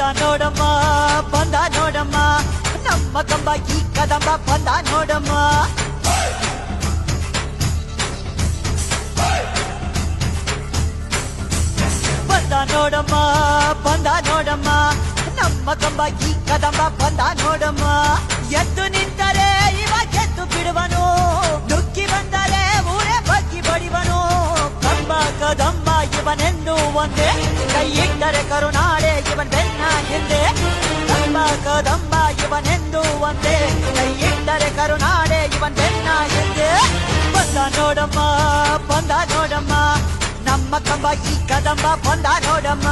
ನೋಡಮ್ಮ ಬಂದ ನೋಡಮ್ಮ ನಮ್ಮ ಕಂಬ ಈ ಕದಂಬ ಬಂದ ನೋಡಮ್ಮ ಬಂದ ನೋಡಮ್ಮ ಬಂದ ನೋಡಮ್ಮ ನಮ್ಮ ಕಂಬ ಈ ಕದಂಬ ಬಂದ ನೋಡಮ್ಮ ಎದ್ದು ನಿಂತರೆ ಇವ ಗೆದ್ದು ಬಿಡುವನು ನುಗ್ಗಿ ಬಂದರೆ ಊರೇ ಬಗ್ಗಿ ಬಡಿವನು ಕಂಬ ಕದಂಬ ಇವನೆಂದು ಒಂದೇ ಕೈ ಇಟ್ಟರೆ ಕರುನಾಡೆ ಇವನ್ ಬೆನ್ನ ಹಿಂದೆ ಕಂಬ ಕದಂಬ ಇವನೆಂದು ಒಂದೇ ಕೈ ಇಟ್ಟರೆ ಕರುನಾಡೆ ಇವನ್ ಬೆನ್ನ ಹಿಂದೆ ಬಂದ ನೋಡಮ್ಮ ಬಂದ ನೋಡಮ್ಮ ನಮ್ಮ ಕಂಬ ಈ ಕದಂಬ ಬಂದ ನೋಡಮ್ಮ